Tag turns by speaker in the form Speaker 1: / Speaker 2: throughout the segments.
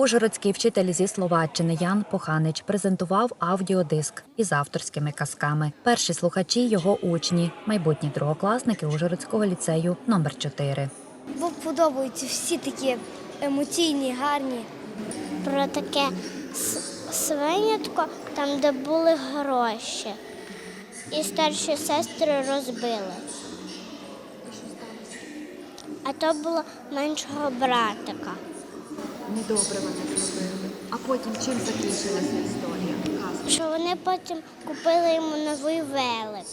Speaker 1: Ужгородський вчитель зі Словаччини Ян Поханич презентував аудіодиск із авторськими казками. Перші слухачі його учні, майбутні другокласники Ужгородського ліцею номер 4
Speaker 2: Бо подобаються всі такі емоційні, гарні.
Speaker 3: про таке свинятко, там, де були гроші. І старші сестри розбили. А то було меншого братика.
Speaker 1: Недобре вони зробили. А потім чим закінчилася історія?
Speaker 3: Що вони потім купили йому новий велик.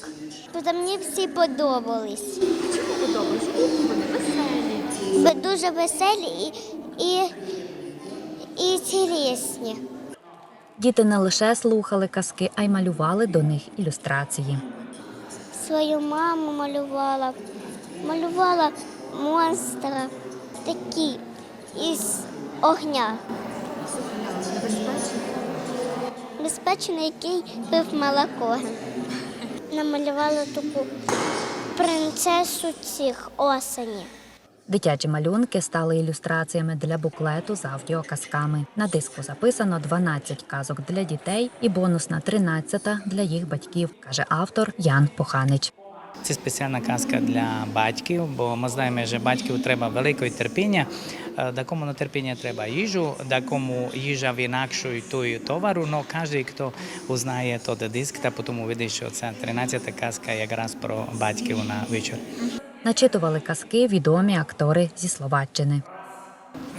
Speaker 3: Бо мені всі подобались.
Speaker 1: Чому подобається? Вони веселі.
Speaker 3: Бо дуже веселі і, і, і цілісні.
Speaker 1: Діти не лише слухали казки, а й малювали до них ілюстрації.
Speaker 3: Свою маму малювала, малювала монстра такі із огня. Безпечний, який пив молоко. Намалювала таку принцесу цих осені.
Speaker 1: Дитячі малюнки стали ілюстраціями для буклету з аудіоказками. На диску записано 12 казок для дітей і бонусна 13 для їх батьків, каже автор Ян Поханич.
Speaker 4: Це спеціальна казка для батьків, бо ми знаємо, що батьків треба великої терпіння. Е, Декому на терпіння треба їжу, декому їжа в інакшої тої товару, але кожен, хто узнає той диск, та потім увидить, що це 13 казка якраз про батьків на вечір.
Speaker 1: Начитували казки відомі актори зі Словаччини.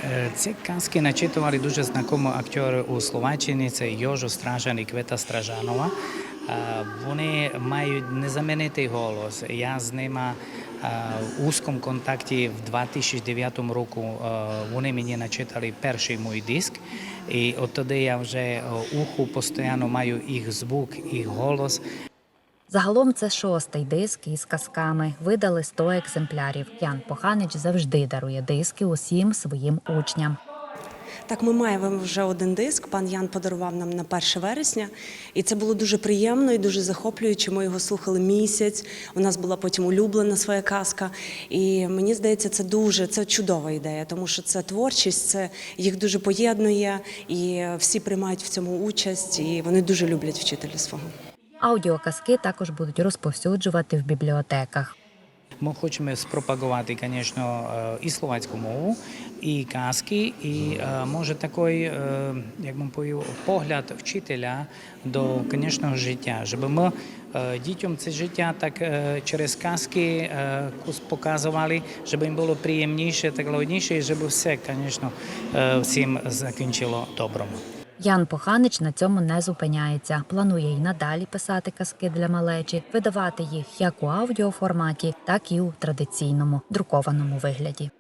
Speaker 4: Е, Ці казки начитували дуже знакомі актори у Словаччині, це Йожо Стражан і Квета Стражанова. Вони мають незамінитий голос. Я з ними в узкому контакті в 2009 року е, вони мені начитали перший мій диск. І от тоді я вже уху постійно маю їх звук, їх голос.
Speaker 1: Загалом це шостий диск із казками. Видали 100 екземплярів. Ян Поханич завжди дарує диски усім своїм учням.
Speaker 5: Так, ми маємо вже один диск. Пан Ян подарував нам на 1 вересня, і це було дуже приємно і дуже захоплююче. Ми його слухали місяць. У нас була потім улюблена своя казка. І мені здається, це дуже це чудова ідея, тому що це творчість, це їх дуже поєднує, і всі приймають в цьому участь, і вони дуже люблять вчителя свого.
Speaker 1: Аудіоказки також будуть розповсюджувати в бібліотеках.
Speaker 4: Ми хочемо спропагувати, звісно, е, і словацьку мову, і казки, і е, може такий, е, як би повів, погляд вчителя до звісно, життя, щоб ми е, дітям це життя так через казки показували, щоб їм було приємніше, так ладніше, і щоб все, звісно, всім закінчило добром.
Speaker 1: Ян Поханич на цьому не зупиняється. Планує й надалі писати казки для малечі, видавати їх як у аудіоформаті, так і у традиційному друкованому вигляді.